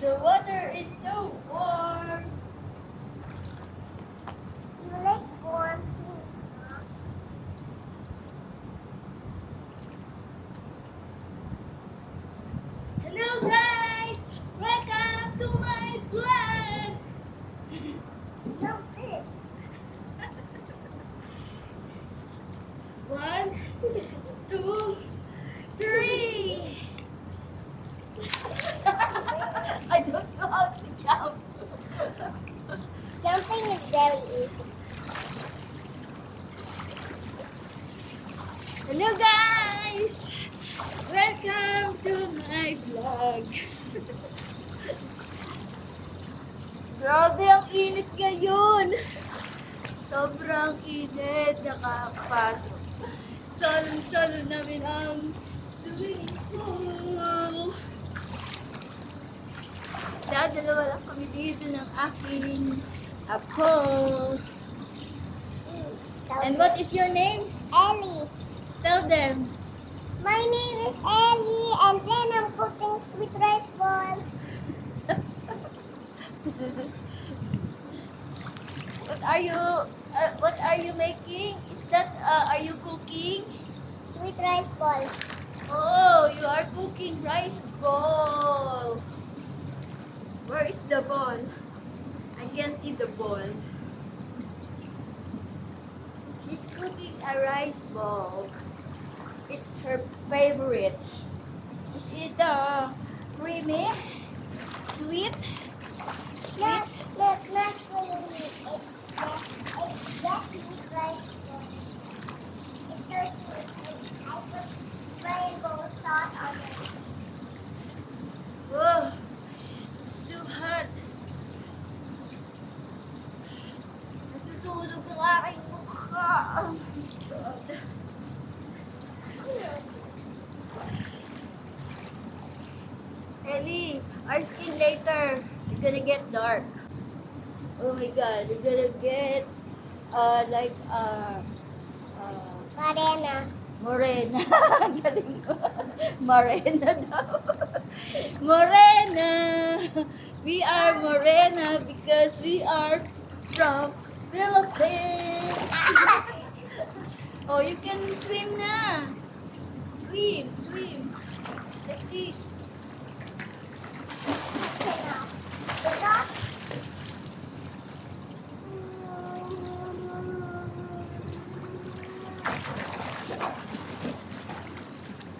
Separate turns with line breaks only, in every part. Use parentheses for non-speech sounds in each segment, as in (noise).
The water is so warm.
You like warm things, huh?
Hello guys! Welcome to my vlog! (laughs)
Jump in. (laughs)
One, two, (laughs)
Jumping is very easy.
Hello guys! Welcome to my vlog. (laughs) Grabe ang init ngayon. Sobrang init, nakakapasok. Solo-solo namin ang swimming pool. Dadalawa lang kami dito ng aking
so
And what is your name?
Ellie.
Tell them.
My name is Ellie, and then I'm cooking sweet rice balls. (laughs)
What are you uh, what are you making? Is that uh, are you cooking?
Sweet rice balls.
Oh, you are cooking rice ball. The ball? I can see the ball. She's cooking a rice ball. It's her favorite. Is it uh, creamy? Sweet?
Look, look, not really. It's sweet rice balls. It's so sweet. I put rainbow sauce on it.
Oh, it's too hot. Nasusunog ang aking mukha. Oh my God. Ellie, our skin later, it's gonna get dark. Oh my God, we're gonna get uh, like uh, uh. Morena. Ang (laughs) Galing ko. Morena daw. Morena. We are Morena because we are from Philippines. (laughs) oh, you can swim na. Swim, swim. Like this.
Because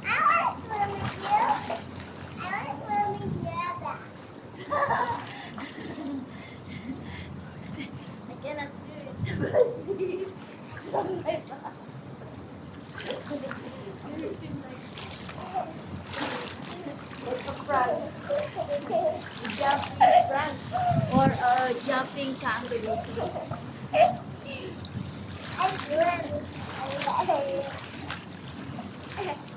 I want to swim with you. I want to swim with you.
I cannot swim. It's on my back. You swim like, like a frog. Jumping frog. Or a jumping kangaroo.
I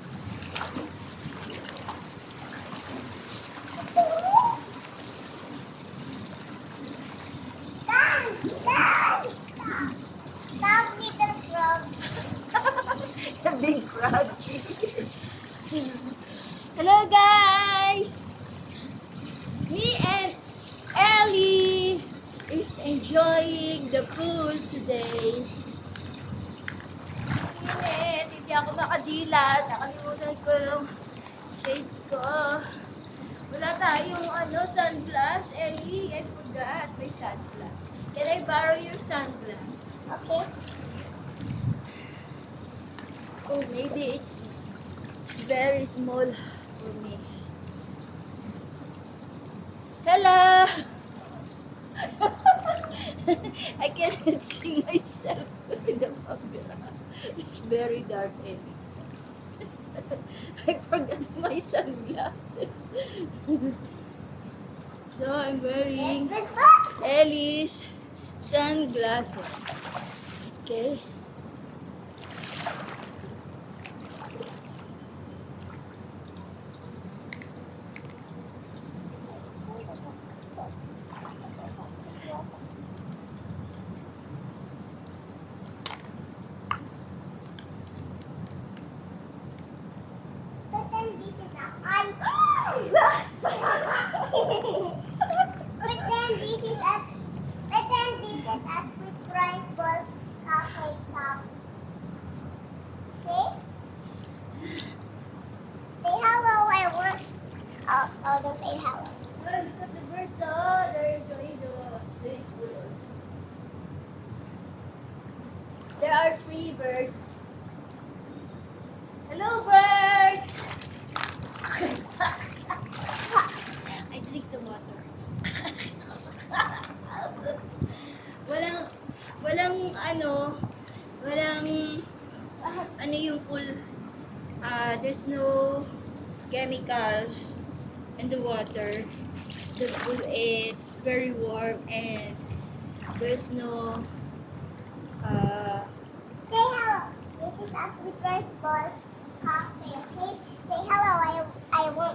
big frog. Hello guys! Me and Ellie is enjoying the pool today. Init, hindi ako makadilat. Nakalimutan ko yung shades ko. Wala tayong ano, sunglass. Ellie, I forgot my sunglass. Can I borrow your sunglass?
Okay.
Oh, maybe it's very small for me. Hello! (laughs) I cannot (laughs) see myself in the camera. It's very dark anyway. (laughs) I forgot my sunglasses. so I'm wearing Ellie's sunglasses. Okay. Enjoying the swimming pool. There are three birds. Hello, birds! (laughs) I drink the water. (laughs) walang, walang ano, walang, ano yung pool, ah, there's no chemical in the water. The pool is very warm and there's no, uh,
Say hello. This is a sweet rice cafe, okay? Say hello. I I want